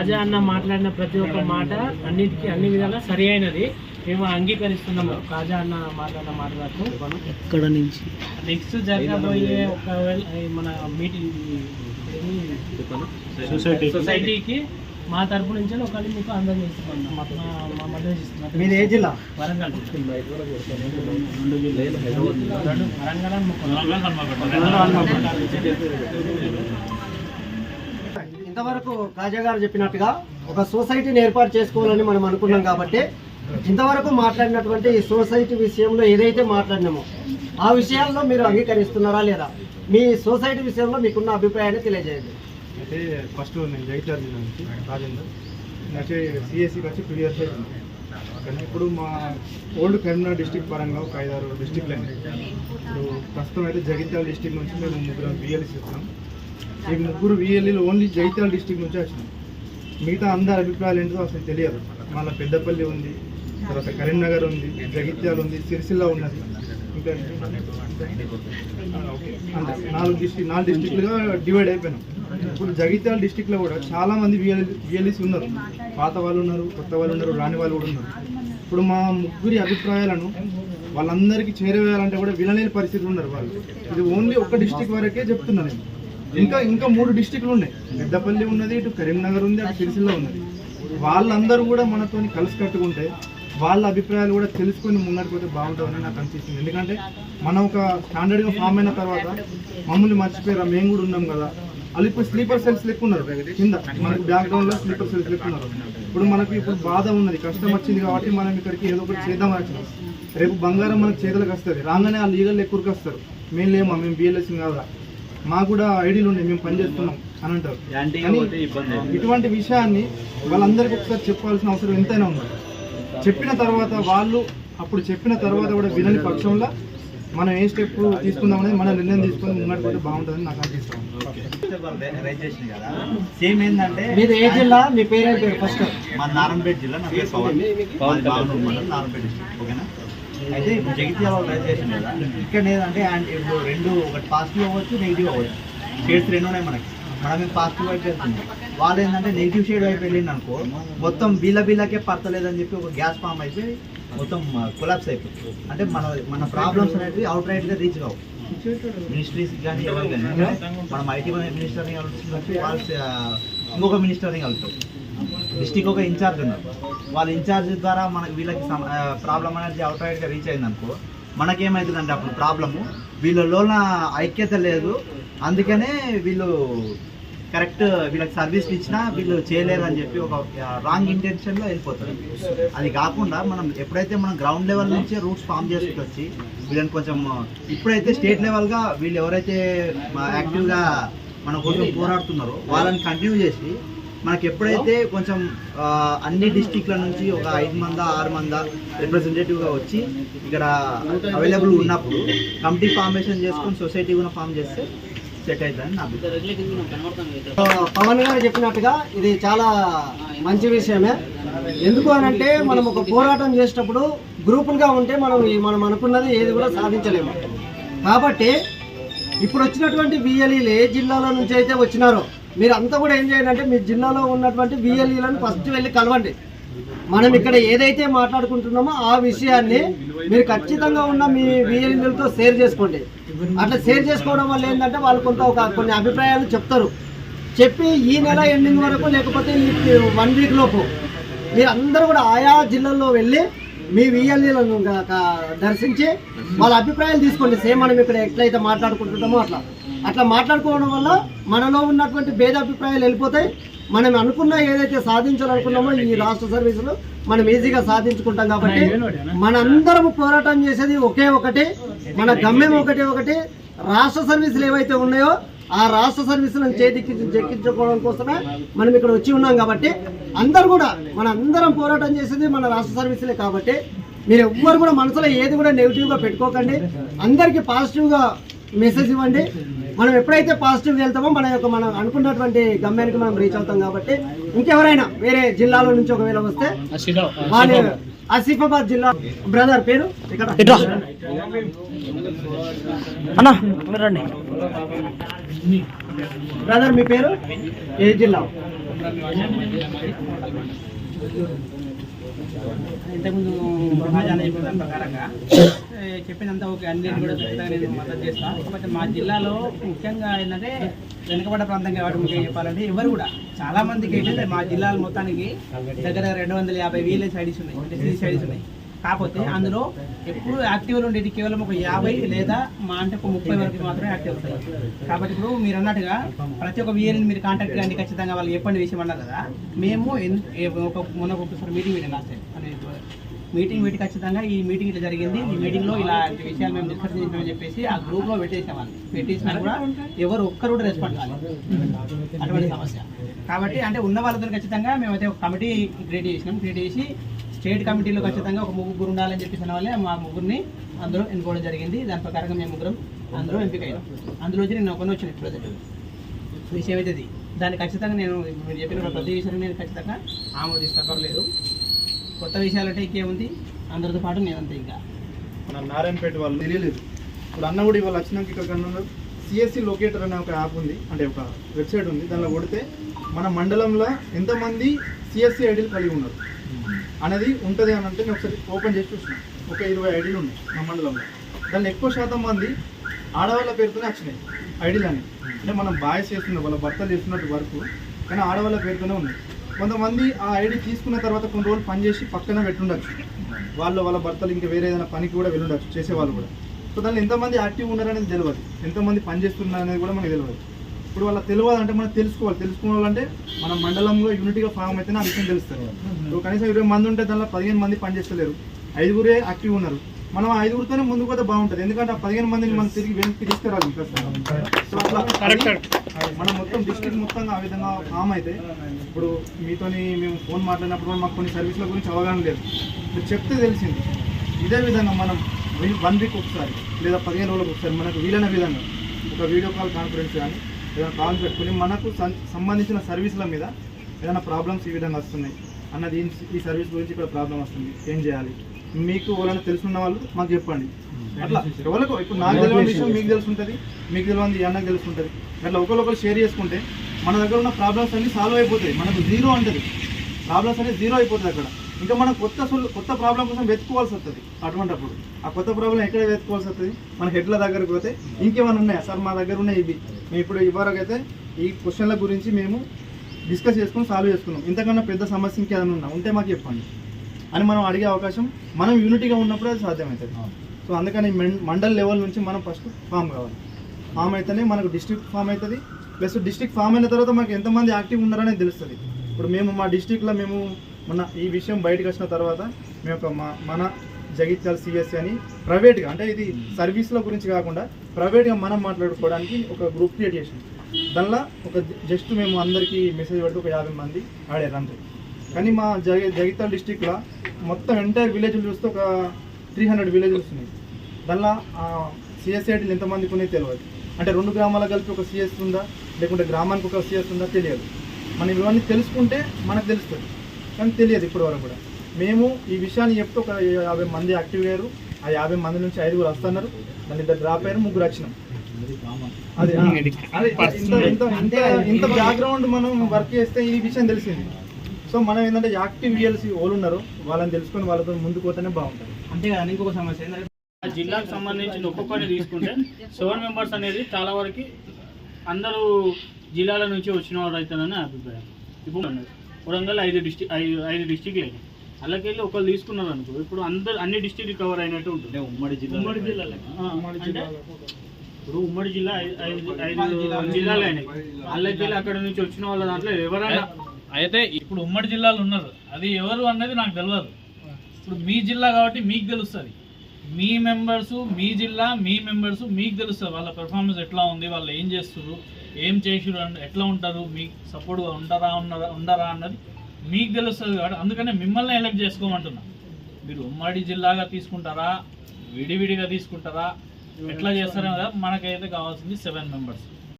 కాజా అన్న మాట్లాడిన ప్రతి ఒక్క మాట అన్నిటికీ అన్ని విధాలా సరి అయినది మేము అంగీకరిస్తున్నాము కాజా అన్న మాట్లాడిన మాటలకు ఎక్కడ నుంచి? నెక్స్ట్ జరగబోయే ఒకవేళ మన మీటింగ్ సొసైటీ. సొసైటీకి మా తరపు నుంచి ఒకళ్ళు మీకు అందజేస్తున్నాం మా మా మద్దతు ఇస్తున్నాం. మీది ఏ జిల్లా? వరంగల్. రెండు వరంగల్. ఇంతవరకు కాజా గారు చెప్పినట్టుగా ఒక సొసైటీని ఏర్పాటు చేసుకోవాలని మనం అనుకున్నాం కాబట్టి ఇంతవరకు మాట్లాడినటువంటి ఈ సొసైటీ విషయంలో ఏదైతే మాట్లాడినామో ఆ విషయాల్లో మీరు అంగీకరిస్తున్నారా లేదా? మీ సొసైటీ విషయంలో మీకున్న అభిప్రాయాన్ని తెలియజేయండి. అయితే ఫస్ట్ నేను జగిత్యాల జిల్లా నుంచి రాజేందర్. అయితే సిఎస్సికి వచ్చి టూ ఇయర్స్ అవుతుంది కానీ ఇప్పుడు మా ఓల్డ్ కరీంనగర్ డిస్టిక్ పరంగా ఒక ఐదారు డిస్టిక్లు అయినాయి ఇప్పుడు ప్రస్తుతం అయితే జగిత్యాల డిస్టిక్ నుంచి మేము ముగ్గురు బిఎల్సి ఇస్తున్నాం ఈ ముగ్గురు విఎల్ఈలు ఓన్లీ జగిత్యాల డిస్టిక్ నుంచి వచ్చినాం మిగతా అందరి అభిప్రాయాలు ఏంటో అసలు తెలియదు. మళ్ళీ పెద్దపల్లి ఉంది తర్వాత కరీంనగర్ ఉంది జగిత్యాల ఉంది సిరిసిల్ల ఉన్నది ఇంకా నాలుగు డిస్టిక్ నాలుగు డిస్టిక్లుగా డివైడ్ అయిపోయినాం. ఇప్పుడు జగిత్యాల డిస్టిక్లో కూడా చాలామంది విఎల్ఈస్ ఉన్నారు. పాత వాళ్ళు ఉన్నారు కొత్త వాళ్ళు ఉన్నారు రాని వాళ్ళు కూడా ఉన్నారు. ఇప్పుడు మా ముగ్గురి అభిప్రాయాలను వాళ్ళందరికీ చేరవేయాలంటే కూడా వినలేని పరిస్థితులు ఉన్నారు వాళ్ళు. ఇది ఓన్లీ ఒక డిస్టిక్ వరకే చెప్తున్నా నేను. ఇంకా ఇంకా మూడు డిస్టిక్లు ఉన్నాయి. పెద్దపల్లి ఉన్నది ఇటు కరీంనగర్ ఉంది అటు సిరిసిల్ల ఉన్నది. వాళ్ళందరూ కూడా మనతోని కలిసి కట్టుకుంటే వాళ్ళ అభిప్రాయాలు కూడా తెలుసుకొని ముందరికి పోతే బాగుంటుందని నాకు అనిపిస్తుంది. ఎందుకంటే మనం ఒక స్టాండర్డ్గా ఫామ్ అయిన తర్వాత మమ్మల్ని మర్చిపోయారా మేము కూడా ఉన్నాం కదా. వాళ్ళు ఇప్పుడు స్లీపర్ సెల్స్ లెక్క ఉన్నారు. కింద మనకు బ్యాక్గ్రౌండ్లో స్లీపర్ సెల్స్ లెక్క ఉన్నారు. ఇప్పుడు మనకు ఇప్పుడు బాధ ఉన్నది కష్టం వచ్చింది కాబట్టి మనం ఇక్కడికి ఏదో ఒకటి చేద్దాం వచ్చినాం. రేపు బంగారం మనకు చేతులకు వస్తుంది. రాగానే ఆ లీగల్ ఎక్కువకి వస్తారు మేము లేమా? మేము బిఎల్ఎస్ కాదా మాకు కూడా ఐడీలు ఉన్నాయి మేము పనిచేస్తున్నాం అని అంటారు. కానీ ఇటువంటి విషయాన్ని వాళ్ళందరికీ ఒకసారి చెప్పాల్సిన అవసరం ఎంతైనా ఉంది. చెప్పిన తర్వాత వాళ్ళు అప్పుడు చెప్పిన తర్వాత కూడా వినని పక్షంలో మనం ఏ స్టెప్ తీసుకుందాం అనేది మన నిర్ణయం తీసుకొని ముంగడికి పోతే బాగుంటుందని నాకు అనిపిస్తాం రైజ్ చేసింది కదా. సేమ్ ఏంటంటే ఏ జిల్లా? మీ పేరు పేరు? ఫస్ట్ మా నారాయణపేట జిల్లా నా పేరు పవన్. మండలం నారాయణపేట డిస్ట్రిక్ట్ ఓకేనా? అయితే జగిత్యాల రైజ్ చేసింది కదా ఇక్కడ ఏంటంటే ఇప్పుడు రెండు ఒకటి పాజిటివ్ అవ్వచ్చు నెగిటివ్ అవ్వచ్చు. షేడ్స్ రెండు ఉన్నాయి మనకి. మనం పాజిటివ్ వైపు వెళ్తుంది వాళ్ళు ఏంటంటే నెగిటివ్ షేడ్ వైపు వెళ్ళింది అనుకో మొత్తం బీల బీలకే పడతలేదని చెప్పి ఒక గ్యాస్ ఫామ్ అయిపోయి మొత్తం కొలాప్స్ అయిపోతుంది. అంటే మన మన ప్రాబ్లమ్స్ అనేవి అవుట్ రైట్గా రీచ్ కావు. మినిస్ట్రీస్ కానీ ఎవరు కానీ మనం ఐటీ మినిస్టర్ని కలుస్తున్నట్టు వాళ్ళు ఇంకొక మినిస్టర్ని కలుగుతాం డిస్టిక్ ఒక ఇన్ఛార్జ్ ఉన్నారు. వాళ్ళ ఇన్ఛార్జ్ ద్వారా మనకి వీళ్ళకి ప్రాబ్లం అనేది అవుట్ రైట్గా రీచ్ అయింది అనుకో మనకేమవుతుందంటే అప్పుడు ప్రాబ్లము వీళ్ళలోన ఐక్యత లేదు. అందుకనే వీళ్ళు కరెక్ట్ వీళ్ళకి సర్వీస్లు ఇచ్చినా వీళ్ళు చేయలేరు అని చెప్పి ఒక రాంగ్ ఇంటెన్షన్లో వెళ్ళిపోతారు. అది కాకుండా మనం ఎప్పుడైతే మనం గ్రౌండ్ లెవెల్ నుంచి రూట్స్ ఫామ్ చేసుకుంటూ వచ్చి వీళ్ళని కొంచెం ఇప్పుడైతే స్టేట్ లెవెల్గా వీళ్ళు ఎవరైతే యాక్టివ్గా మన కోసం పోరాడుతున్నారో వాళ్ళని కంటిన్యూ చేసి మనకి ఎప్పుడైతే కొంచెం అన్ని డిస్టిక్ల నుంచి ఒక ఐదు మంద ఆరు మంద రిప్రజెంటేటివ్గా వచ్చి ఇక్కడ అవైలబుల్ ఉన్నప్పుడు కమిటీ ఫార్మేషన్ చేసుకొని సొసైటీ కూడా ఫామ్ చేస్తే సెట్ అవుతుందని నా పవన్ గారు చెప్పినట్టుగా ఇది చాలా మంచి విషయమే. ఎందుకు అని అంటే మనం ఒక పోరాటం చేసేటప్పుడు గ్రూపులుగా ఉంటే మనం మనం అనుకున్నది ఏది కూడా సాధించలేము. కాబట్టి ఇప్పుడు వచ్చినటువంటి బిఎల్ఈలు ఏ జిల్లాలో నుంచి అయితే వచ్చినారో మీరు అంతా కూడా ఏం చేయండి అంటే మీ జిల్లాలో ఉన్నటువంటి బిఎల్ఈలను ఫస్ట్ వెళ్ళి కలవండి. మనం ఇక్కడ ఏదైతే మాట్లాడుకుంటున్నామో ఆ విషయాన్ని మీరు ఖచ్చితంగా ఉన్న మీ బిఎల్ఈలతో షేర్ చేసుకోండి. అట్లా షేర్ చేసుకోవడం వల్ల ఏంటంటే వాళ్ళు కొంత ఒక కొన్ని అభిప్రాయాలు చెప్తారు. చెప్పి ఈ నెల ఎండింగ్ వరకు లేకపోతే ఈ వన్ వీక్ లోపు మీరు అందరూ కూడా ఆయా జిల్లాల్లో వెళ్ళి మీ విఎల్ఈలను దర్శించి వాళ్ళ అభిప్రాయాలు తీసుకోండి. సేమ్ మనం ఇక్కడ ఎట్లయితే మాట్లాడుకుంటున్నామో అట్లా. అట్లా మాట్లాడుకోవడం వల్ల మనలో ఉన్నటువంటి భేద అభిప్రాయాలు వెళ్ళిపోతాయి. మనం అనుకున్న ఏదైతే సాధించాలనుకున్నామో ఈ రాష్ట్ర సర్వీసులు మనం ఈజీగా సాధించుకుంటాం కాబట్టి మనందరం పోరాటం చేసేది ఒకే ఒకటి మన గమ్యం ఒకటి ఒకటి. రాష్ట్ర సర్వీసులు ఏవైతే ఉన్నాయో ఆ రాష్ట్ర సర్వీసులను చేతికి చెక్కించుకోవడం కోసమే మనం ఇక్కడ వచ్చి ఉన్నాం కాబట్టి అందరు కూడా మన అందరం పోరాటం చేసేది మన రాష్ట్ర సర్వీసులే కాబట్టి మీరు ఎవ్వరు కూడా మనసులో ఏది కూడా నెగిటివ్గా పెట్టుకోకండి. అందరికీ పాజిటివ్గా మెసేజ్ ఇవ్వండి. మనం ఎప్పుడైతే పాజిటివ్గా వెళ్తామో మన యొక్క మనం అనుకున్నటువంటి గమ్యానికి మనం రీచ్ అవుతాం కాబట్టి ఇంకెవరైనా వేరే జిల్లాలో నుంచి ఒకవేళ వస్తే వాళ్ళ ఆసిఫాబాద్ జిల్లా బ్రదర్ పేరు? ఇక్కడ. అన్న రండి. బ్రదర్ మీ పేరు? ఏ జిల్లా? ఇంతకుముందు మహాజాన్ చెప్పిన దాని ప్రకారంగా చెప్పినంత ఓకే అన్ని కూడా ఖచ్చితంగా నేను మద్దతు చేస్తాను కాకపోతే మా జిల్లాలో ముఖ్యంగా ఏంటంటే వెనుకబడ్డ ప్రాంతం కాబట్టి ముఖ్యంగా చెప్పాలంటే ఎవరు కూడా చాలా మందికి ఏంటంటే మా జిల్లాలో మొత్తానికి దగ్గర రెండు వందల యాభై వేల సైడీస్ ఉన్నాయి అంటే సిరీస్ ఐడీస్ ఉన్నాయి. కాకపోతే అందులో ఎప్పుడు యాక్టివ్లు ఉండేది కేవలం ఒక యాభై లేదా మా అంటే ఒక ముప్పై వరకు మాత్రమే యాక్టివ్ అవుతాయి కాబట్టి ఇప్పుడు మీరు అన్నట్టుగా ప్రతి ఒక్క వీఎల్ని మీరు కాంటాక్ట్ కానీ ఖచ్చితంగా వాళ్ళు చెప్పండి విషయం అన్నారు కదా. మేము ఒక మొన్న ఒకసారి మీటింగ్ పెట్టాం లాస్ట్ టైం మీటింగ్ పెట్టి ఖచ్చితంగా ఈ మీటింగ్ ఇట్లా జరిగింది. ఈ మీటింగ్లో ఇలాంటి విషయాలు మేము డిస్కస్ చేసామని చెప్పేసి ఆ గ్రూప్లో పెట్టేసాం పెట్టేసినా కూడా ఎవరు ఒక్కరు కూడా రెస్పాండ్ కాలేదు. అటువంటి సమస్య. కాబట్టి అంటే ఉన్న వాళ్ళతో ఖచ్చితంగా మేమైతే ఒక కమిటీ క్రియేట్ చేసినాం. క్రియేట్ చేసి స్టేట్ కమిటీలో ఖచ్చితంగా ఒక ముగ్గురు ఉండాలని చెప్పేసి వాళ్ళే మా ముగ్గురిని అందులో ఎన్నుకోవడం జరిగింది. దాని ప్రకారంగా మేము ముగ్గురం అందులో ఎంపిక అయ్యాం అందులో వచ్చి నేను ఒకరిని వచ్చిన ప్రజెంట్ విషయం అయితే ఇది? దాన్ని ఖచ్చితంగా నేను మీరు చెప్పిన ప్రతి విషయాన్ని నేను ఖచ్చితంగా ఆమోదిస్తా కొత్త విషయాలు అంటే ఇంకేముంది? అందరితో పాటు నేనంతా ఇంకా. మన నారాయణపేట వాళ్ళు తెలియలేదు. ఇప్పుడు అన్న కూడా ఇవాళ వచ్చినాక ఇక్కడ కన్నా సిఎస్సి లొకేటర్ అనే ఒక యాప్ ఉంది. అంటే ఒక వెబ్సైట్ ఉంది. దానిలో కొడితే మన మండలంలో ఎంతమంది సిఎస్సి ఐడీలు కలిగి ఉన్నారు? అనేది ఉంటుంది అని అంటే నేను ఒకసారి ఓపెన్ చేసి చూసిన. ఒక ఇరవై ఐడీలు ఉన్నాయి మా మండలంలో. దానిలో ఎక్కువ శాతం మంది ఆడవాళ్ళ పేరుతోనే వచ్చినాయి ఐడీలు అని అంటే మనం బాయ్స్ చేస్తున్న వాళ్ళ భర్తలు చేస్తున్నట్టు వరకు కానీ ఆడవాళ్ళ పేరుతోనే ఉన్నాయి. కొంతమంది ఆ ఐడి తీసుకున్న తర్వాత కొన్ని రోజులు పనిచేసి పక్కన పెట్టుండొచ్చు. వాళ్ళు వాళ్ళ భర్తలు ఇంకా వేరే ఏదైనా పనికి కూడా వెళ్ళుండొచ్చు చేసేవాళ్ళు కూడా. సో దానిలో ఎంతమంది యాక్టివ్ ఉన్నారనేది తెలియదు ఎంతమంది పని చేస్తున్నారు అనేది కూడా మనకు తెలియదు ఇప్పుడు వాళ్ళ తెలియదు అంటే మనం తెలుసుకోవాలి. తెలుసుకోవాలంటే మన మండలంలో యూనిటీగా ఫామ్ అయితేనే ఆ విషయం తెలుస్తుంది. ఇప్పుడు కనీసం ఇరవై మంది ఉంటే దానిలో పదిహేను మంది పనిచేస్తలేరు ఐదుగురే యాక్టివ్ ఉన్నారు. మనం ఐదుగురితోనే ముందుకు పోతే బాగుంటుంది. ఎందుకంటే ఆ పదిహేను మందిని మనం తిరిగి వెనక్కి తీసుకురావాలి. సో అట్లా. మనం మొత్తం డిస్ట్రిక్ట్ మొత్తంగా ఆ విధంగా ఫామ్ అయితే ఇప్పుడు మీతోని మేము ఫోన్ మాట్లాడినప్పుడు మాకు కొన్ని సర్వీసుల గురించి అవగాహన లేదు. మీరు చెప్తే తెలిసింది. ఇదే విధంగా మనం వన్ వీక్ ఒకసారి లేదా పదిహేను రోజులకు ఒకసారి మనకు వీలైన విధంగా ఒక వీడియో కాల్ కాన్ఫరెన్స్ కానీ ఏదైనా కాల్ పెట్టుకుని మనకు సంబంధించిన సర్వీసుల మీద ఏదైనా ప్రాబ్లమ్స్ ఈ విధంగా వస్తున్నాయి. అన్నది ఈ సర్వీస్ గురించి ఇక్కడ ప్రాబ్లం వస్తుంది. ఏం చేయాలి? మీకు ఎవరైనా తెలుసున్న వాళ్ళు మాకు చెప్పండి. అట్లా ఎవరికి ఇప్పుడు నాకు తెలియని విషయం మీకు తెలుసుంటుంది మీకు తెలియని అన్నకు తెలుసుంటుంది. అట్లా ఒకరికొకరు షేర్ చేసుకుంటే మన దగ్గర ఉన్న ప్రాబ్లమ్స్ అన్ని సాల్వ్ అయిపోతాయి. మనకు జీరో అంటది. ప్రాబ్లమ్స్ అనేది జీరో అయిపోతుంది అక్కడ. ఇంకా మనం కొత్త కొత్త ప్రాబ్లం కోసం వెతుక్కోవాల్సి వస్తుంది అటువంటిప్పుడు. ఆ కొత్త ప్రాబ్లం ఎక్కడ వెతుక్కోవాల్సి వస్తుంది? మన హెడ్ల దగ్గరకు పోతే ఇంకేమైనా ఉన్నాయా? సార్ మా దగ్గర ఉన్నాయి ఇవి. మేము ఇప్పుడు ఇవ్వరకైతే ఈ క్వశ్చన్ల గురించి మేము డిస్కస్ చేసుకుని సాల్వ్ చేసుకున్నాం. ఇంతకన్నా పెద్ద సమస్య ఇంకేదైనా ఉన్నా ఉంటే మాకు చెప్పండి. అని మనం అడిగే అవకాశం మనం యూనిటీగా ఉన్నప్పుడే అది సాధ్యమవుతుంది. సో అందుకని మండల్ లెవెల్ నుంచి మనం ఫస్ట్ ఫామ్ కావాలి. ఫామ్ అయితేనే మనకు డిస్ట్రిక్ట్ ఫామ్ అవుతుంది ప్లస్ డిస్ట్రిక్ట్ ఫామ్ అయిన తర్వాత మనకి ఎంతమంది యాక్టివ్ ఉన్నారనేది తెలుస్తుంది. ఇప్పుడు మేము మా డిస్ట్రిక్ట్లో మేము మొన్న ఈ విషయం బయటకు వచ్చిన తర్వాత మేము ఒక మా మన జగిత్యాల సిఎస్సి అని ప్రైవేట్గా అంటే ఇది సర్వీస్ల గురించి కాకుండా ప్రైవేట్గా మనం మాట్లాడుకోవడానికి ఒక గ్రూప్ క్రియేట్ చేసాం దానిలో ఒక జస్ట్ మేము అందరికీ మెసేజ్ పెట్టి ఒక యాభై మంది ఆడారు అంతే. కానీ మా జగి జగిత్యాల డిస్టిక్లో మొత్తం ఎంటైర్ విలేజ్ చూస్తే ఒక త్రీ హండ్రెడ్ విలేజెస్ ఉన్నాయి దానిలో సిఎస్ఐటీలు ఎంతమందికి ఉన్నాయి తెలియదు అంటే రెండు గ్రామాల కలిపి ఒక సిఎస్ ఉందా? లేకుంటే గ్రామానికి ఒక సిఎస్ ఉందా? తెలియదు. మనం ఇవన్నీ తెలుసుకుంటే మనకు తెలుస్తుంది. కానీ తెలియదు ఇప్పటి వరకు కూడా. మేము ఈ విషయాన్ని చెప్తే ఒక యాభై మంది యాక్టివ్ అయ్యారు. ఆ యాభై మంది నుంచి ఐదుగురు వస్తున్నారు. దాని ఇద్దరు డ్రాప్ అయ్యారు ముగ్గురు వచ్చినాం. అదే అదే ఇంత ఇంత ఇంత బ్యాక్గ్రౌండ్ మనం వర్క్ చేస్తే ఈ విషయం తెలిసింది. సో మనం ఏంటంటే యాక్టివ్ విఎల్సి వాళ్ళు ఉన్నారు. వాళ్ళని తెలుసుకొని వాళ్ళతో ముందుకు పోతేనే బాగుంటుంది. అంతేకాదు ఇంకొక సమస్య ఏంటంటే ఆ జిల్లాకు సంబంధించిన ఒక్కొక్కరిని తీసుకుంటే సెవెన్ మెంబర్స్ అనేది చాలా వరకు అందరూ జిల్లాల నుంచి వచ్చిన వారు అవుతారని అభిప్రాయం. ఇప్పుడు. వరంగల్ ఐదు డిస్టిక్ ఐదు ఐదు డిస్టిక్లు. అయినాయి అలాగెళ్ళి ఒకళ్ళు తీసుకున్నారు అనుకో ఇప్పుడు అందరు అన్ని డిస్టిక్లు కవర్ అయినట్టు ఉంటుంది. ఉమ్మడి జిల్లా ఉమ్మడి జిల్లాలో. అంటే ఇప్పుడు ఉమ్మడి జిల్లా ఐదు ఐదు జిల్లాలు. అయినాయి. అలాగెళ్ళి అక్కడ నుంచి వచ్చిన వాళ్ళ దాంట్లో ఎవరైనా అయితే ఇప్పుడు ఉమ్మడి జిల్లాలు ఉన్నారు. అది ఎవరు అన్నది నాకు తెలియదు ఇప్పుడు మీ జిల్లా కాబట్టి మీకు తెలుస్తుంది. మీ మెంబర్సు మీ జిల్లా మీ మెంబర్స్ మీకు తెలుస్తుంది. వాళ్ళ పెర్ఫార్మెన్స్ ఎట్లా ఉంది వాళ్ళు ఏం చేస్తారు ఏం చేసారు ఎట్లా ఉంటారు మీకు సపోర్ట్గా ఉంటారా ఉన్నారా ఉండరా అన్నది మీకు తెలుస్తుంది కాబట్టి అందుకనే మిమ్మల్ని ఎలక్ట్ చేసుకోమంటున్నా. మీరు ఉమ్మడి జిల్లాగా తీసుకుంటారా విడివిడిగా తీసుకుంటారా ఎట్లా చేస్తారో కదా మనకైతే కావాల్సింది సెవెన్ మెంబర్స్